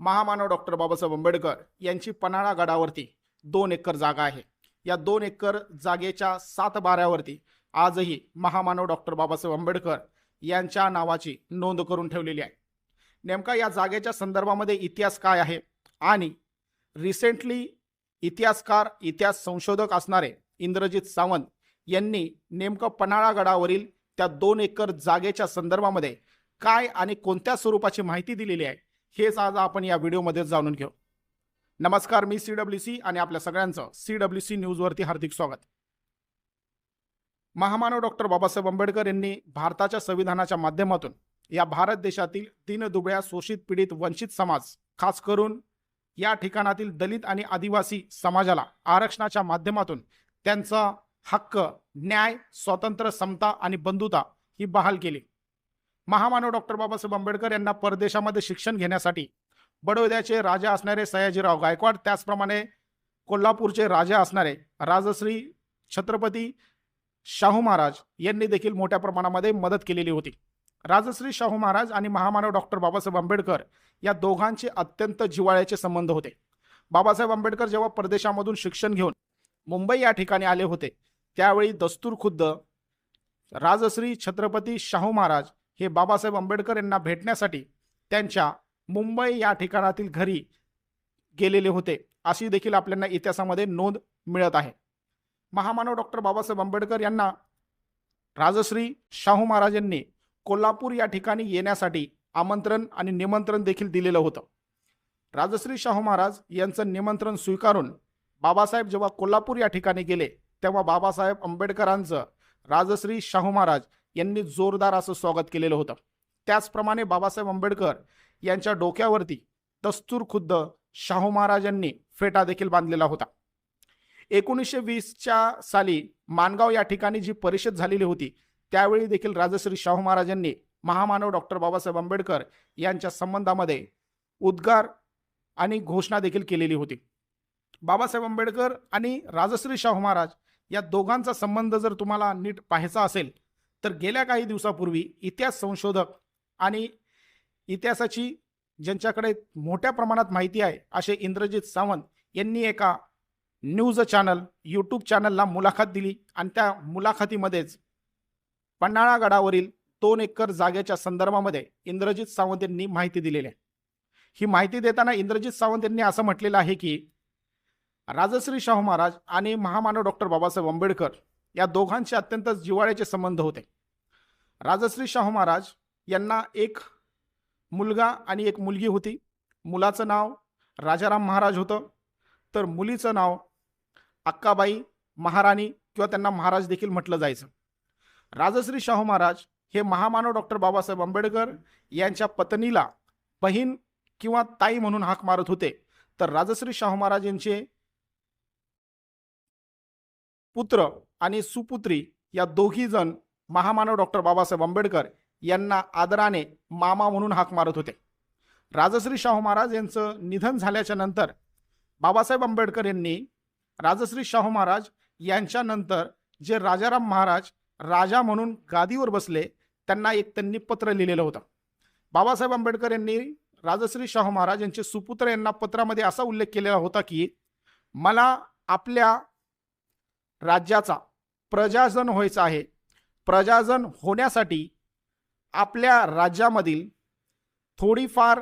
महामानव डॉक्टर बाबासाहेब आंबेडकर यांची पन्हाळा गडावरती दोन एकर जागा आहे. या दोन एकर जागेच्या सात बाऱ्यावरती आजही महामानव डॉक्टर बाबासाहेब आंबेडकर यांच्या नावाची नोंद करून ठेवलेली आहे. नेमका या जागेच्या संदर्भामध्ये इतिहास काय आहे आणि रिसेंटली इतिहासकार इतिहास संशोधक असणारे इंद्रजित सावंत यांनी नेमकं पन्हाळा गडावरील त्या दोन एकर जागेच्या संदर्भामध्ये काय आणि कोणत्या स्वरूपाची माहिती दिलेली आहे? हेच आज आपण या व्हिडिओमध्ये जाणून घेऊ. नमस्कार मी सी डब्ल्यू सी आणि आपल्या सगळ्यांचं सी डब्ल्यू सी न्यूजवरती हार्दिक स्वागत. महामानव डॉक्टर बाबासाहेब आंबेडकर यांनी भारताच्या संविधानाच्या माध्यमातून या भारत देशातील दिनदुबळ्या शोषित पीडित वंचित समाज खास करून या ठिकाणातील दलित आणि आदिवासी समाजाला आरक्षणाच्या माध्यमातून त्यांचा हक्क न्याय स्वातंत्र्य समता आणि बंधुता ही बहाल केली. महामानव डॉक्टर बाबासाहेब आंबेडकर यांना परदेशामध्ये शिक्षण घेण्यासाठी बडोद्याचे राजा असणारे सयाजीराव गायकवाड त्याचप्रमाणे कोल्हापूरचे राजा असणारे राजश्री छत्रपती शाहू महाराज यांनी देखील मोठ्या प्रमाणामध्ये मदत केलेली होती. राजश्री शाहू महाराज आणि महामानव डॉक्टर बाबासाहेब आंबेडकर या दोघांचे अत्यंत जिव्हाळ्याचे संबंध होते. बाबासाहेब आंबेडकर जेव्हा परदेशामधून शिक्षण घेऊन मुंबई या ठिकाणी आले होते त्यावेळी दस्तूर खुद्द राजश्री छत्रपती शाहू महाराज हे बाबासाहेब आंबेडकर यांना भेटण्यासाठी त्यांच्या मुंबई या ठिकाणातील घरी गेलेले होते. अशी देखील आपल्याला इतिहासामध्ये नोंद मिळत आहे. महामानव डॉक्टर बाबासाहेब आंबेडकर यांना राजश्री शाहू महाराजांनी कोल्हापूर या ठिकाणी येण्यासाठी आमंत्रण आणि निमंत्रण देखील दिलेलं होतं. राजश्री शाहू महाराज यांचं निमंत्रण स्वीकारून बाबासाहेब जेव्हा कोल्हापूर या ठिकाणी गेले तेव्हा बाबासाहेब आंबेडकरांचं राजश्री शाहू महाराज यांनी जोरदार असं स्वागत केलेलं होतं. त्याचप्रमाणे बाबासाहेब आंबेडकर यांच्या डोक्यावरती दस्तूर खुद्द शाहू महाराजांनी फेटा देखील बांधलेला होता. एकोणीसशे वीसच्या साली मानगाव या ठिकाणी जी परिषद झालेली होती त्यावेळी देखील राजश्री शाहू महाराजांनी महामानव डॉक्टर बाबासाहेब आंबेडकर यांच्या संबंधामध्ये उद्गार आणि घोषणा देखील केलेली होती. बाबासाहेब आंबेडकर आणि राजश्री शाहू महाराज या दोघांचा संबंध जर तुम्हाला नीट पाहायचा असेल तर गेल्या काही दिवसापूर्वी इतिहास संशोधक आणि इतिहासाची ज्यांच्याकडे मोठ्या प्रमाणात माहिती आहे असे इंद्रजित सावंत यांनी एका न्यूज चॅनल यूट्यूब चॅनलला मुलाखत दिली आणि त्या मुलाखतीमध्येच पन्हाळा गडावरील दोन एकर जागेच्या संदर्भामध्ये इंद्रजित सावंत यांनी माहिती दिलेली आहे. ही माहिती देताना इंद्रजित सावंत यांनी असं म्हटलेलं आहे की राजश्री शाहू महाराज आणि महामानव डॉक्टर बाबासाहेब आंबेडकर या दोघांचे अत्यंत जिव्हाळ्याचे संबंध होते. राजश्री शाहू महाराज यांना एक मुलगा आणि एक मुलगी होती. मुलाचं नाव राजाराम महाराज होतं. तर मुलीचं नाव अक्काबाई महाराणी किंवा त्यांना महाराज देखील म्हटलं जायचं. राजश्री शाहू महाराज हे महामानव डॉक्टर बाबासाहेब आंबेडकर यांच्या पत्नीला बहीण किंवा ताई म्हणून हाक मारत होते. तर राजश्री शाहू महाराज यांचे पुत्र आणि सुपुत्री या दोघी जण महामानव डॉक्टर बाबासाहेब आंबेडकर यांना आदराने मामा म्हणून हाक मारत होते. राजश्री शाहू महाराज यांचं निधन झाल्याच्यानंतर बाबासाहेब आंबेडकर यांनी राजश्री शाहू महाराज यांच्यानंतर जे राजाराम महाराज राजा म्हणून गादीवर बसले त्यांना एक त्यांनी पत्र लिहिलेलं होतं. बाबासाहेब आंबेडकर यांनी राजश्री शाहू महाराज यांचे सुपुत्र यांना पत्रामध्ये असा उल्लेख केलेला होता की मला आपल्या राज्याचा प्रजाजन व्हायचं आहे. प्रजाजन होण्यासाठी आपल्या राज्यामधील थोडीफार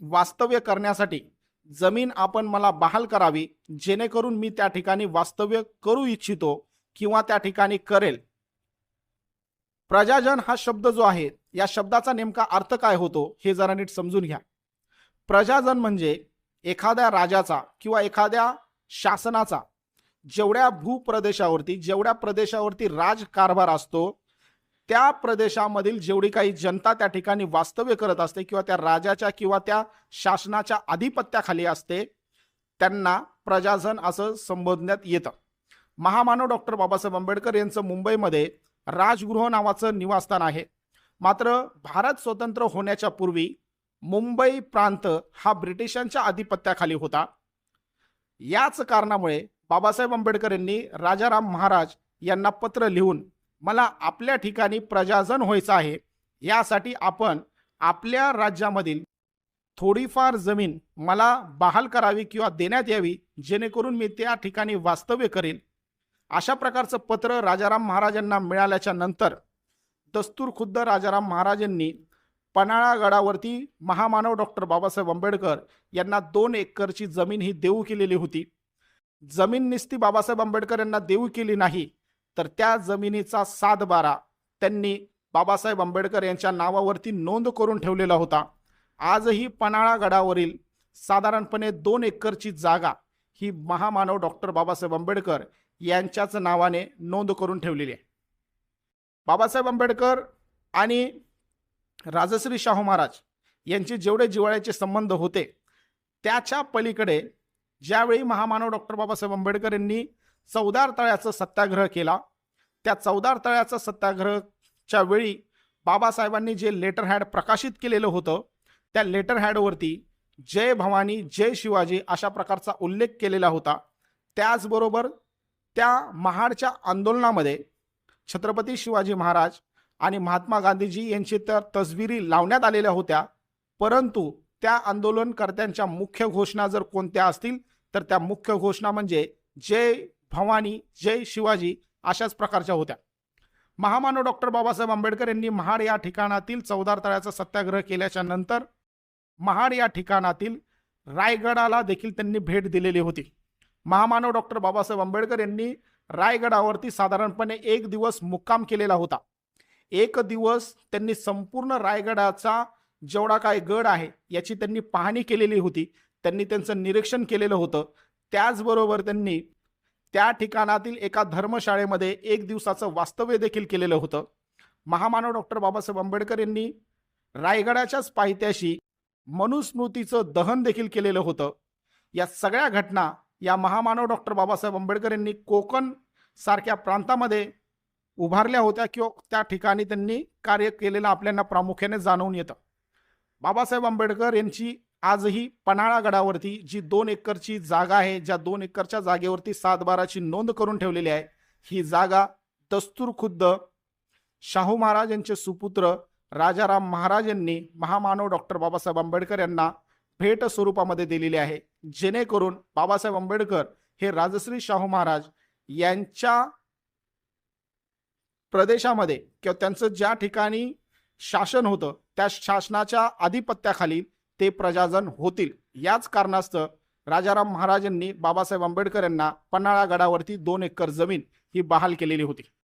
वास्तव्य करण्यासाठी जमीन आपण मला बहाल करावी जेणेकरून मी त्या ठिकाणी वास्तव्य करू इच्छितो किंवा त्या ठिकाणी करेल. प्रजाजन हा शब्द जो आहे या शब्दाचा नेमका अर्थ काय होतो हे जरा नीट समजून घ्या. प्रजाजन म्हणजे एखाद्या राजाचा किंवा एखाद्या शासनाचा जेवढ्या भूप्रदेशावरती जेवढ्या प्रदेशावरती राजकारभार असतो त्या प्रदेशामधील जेवढी काही जनता त्या ठिकाणी वास्तव्य करत असते किंवा त्या राजाच्या किंवा त्या शासनाच्या आधिपत्याखाली असते त्यांना प्रजाजन असं संबोधण्यात येतं. महामानव डॉक्टर बाबासाहेब आंबेडकर यांचं मुंबईमध्ये राजगृह नावाचं निवासस्थान आहे. मात्र भारत स्वतंत्र होण्याच्या पूर्वी मुंबई प्रांत हा ब्रिटिशांच्या आधिपत्याखाली होता. याच कारणामुळे बाबासाहेब आंबेडकर यांनी राजाराम महाराज यांना पत्र लिहून मला आपल्या ठिकाणी प्रजाजन व्हायचं आहे. यासाठी आपण आपल्या राज्यामधील थोडीफार जमीन मला बहाल करावी किंवा देण्यात यावी जेणेकरून मी त्या ठिकाणी वास्तव्य करेन. अशा प्रकारचं पत्र राजाराम महाराजांना मिळाल्याच्या नंतर दस्तूर खुद्द राजाराम महाराजांनी पन्हाळा गडावरती महामानव डॉक्टर बाबासाहेब आंबेडकर यांना दोन एकरची जमीन ही देऊ केलेली होती. जमीन निस्ती बाबासाहेब आंबेडकर यांना देऊ केली नाही तर त्या जमिनीचा सातबारा त्यांनी बाबासाहेब आंबेडकर यांच्या नावावरती नोंद करून ठेवलेला होता. आजही पन्हाळा गडावरील साधारणपणे दोन एकरची जागा ही महामानव डॉक्टर बाबासाहेब आंबेडकर यांच्याच नावाने नोंद करून ठेवलेली आहे. बाबासाहेब आंबेडकर आणि राजश्री शाहू महाराज यांचे जेवढे जिव्हाळ्याचे संबंध होते त्याच्या पलीकडे ज्यावेळी महामानव डॉक्टर बाबासाहेब आंबेडकर यांनी चौदार तळ्याचा सत्याग्रह केला त्या चौदार तळ्याचा सत्याग्रहच्या वेळी बाबासाहेबांनी जे लेटर हॅड प्रकाशित केलेलं होतं त्या लेटर हॅडवरती जय भवानी जय शिवाजी अशा प्रकारचा उल्लेख केलेला होता. त्याचबरोबर त्या महाडच्या आंदोलनामध्ये छत्रपती शिवाजी महाराज आणि महात्मा गांधीजी यांची तर तस्विरी लावण्यात आलेल्या होत्या परंतु त्या आंदोलनकर्त्यांच्या मुख्य घोषणा जर कोणत्या असतील तर त्या मुख्य घोषणा म्हणजे जय भवानी जय शिवाजी अशाच प्रकारच्या होत्या. महामानव डॉक्टर बाबासाहेब आंबेडकर यांनी महाड या ठिकाणातील चौदार तळ्याचा सत्याग्रह केल्याच्यानंतर महाड या ठिकाणातील रायगडाला देखील त्यांनी भेट दिलेली होती. महामानव डॉक्टर बाबासाहेब आंबेडकर यांनी रायगडावरती साधारणपणे एक दिवस मुक्काम केलेला होता. एक दिवस त्यांनी संपूर्ण रायगडाचा जेवढा काय गड आहे याची त्यांनी पाहणी केलेली होती. त्यांनी त्यांचं निरीक्षण केलेलं होतं. त्याचबरोबर त्यांनी त्या ठिकाणातील एका धर्मशाळेमध्ये एक दिवसाचं वास्तव्य देखील केलेलं होतं. महामानव डॉक्टर बाबासाहेब आंबेडकर यांनी रायगडाच्याच पायथ्याशी मनुस्मृतीचं दहन देखील केलेलं होतं. या सगळ्या घटना या महामानव डॉक्टर बाबासाहेब आंबेडकर यांनी कोकण सारख्या प्रांतामध्ये उभारल्या होत्या किंवा त्या ठिकाणी त्यांनी कार्य केलेलं आपल्याला प्रामुख्याने जाणवून येतं. बाबासाहेब आंबेडकर यांची आजही पन्हाळा गडावरती जी दोन एकरची जागा आहे ज्या दोन एकरच्या जागेवरती सातबाराची नोंद करून ठेवलेली आहे ही जागा दस्तूर खुद्द शाहू महाराज यांचे सुपुत्र राजाराम महाराज यांनी महामानव डॉक्टर बाबासाहेब आंबेडकर यांना भेट स्वरूपामध्ये दिलेली आहे. जेणेकरून बाबासाहेब आंबेडकर हे राजश्री शाहू महाराज यांच्या प्रदेशामध्ये किंवा त्यांचं ज्या ठिकाणी शासन होतं त्या शासनाच्या आधिपत्याखाली ते प्रजाजन होतील. याच कारणास्तव राजाराम महाराजांनी बाबासाहेब आंबेडकर यांना पन्हाळा गडावरती दोन एकर जमीन ही बहाल केलेली होती.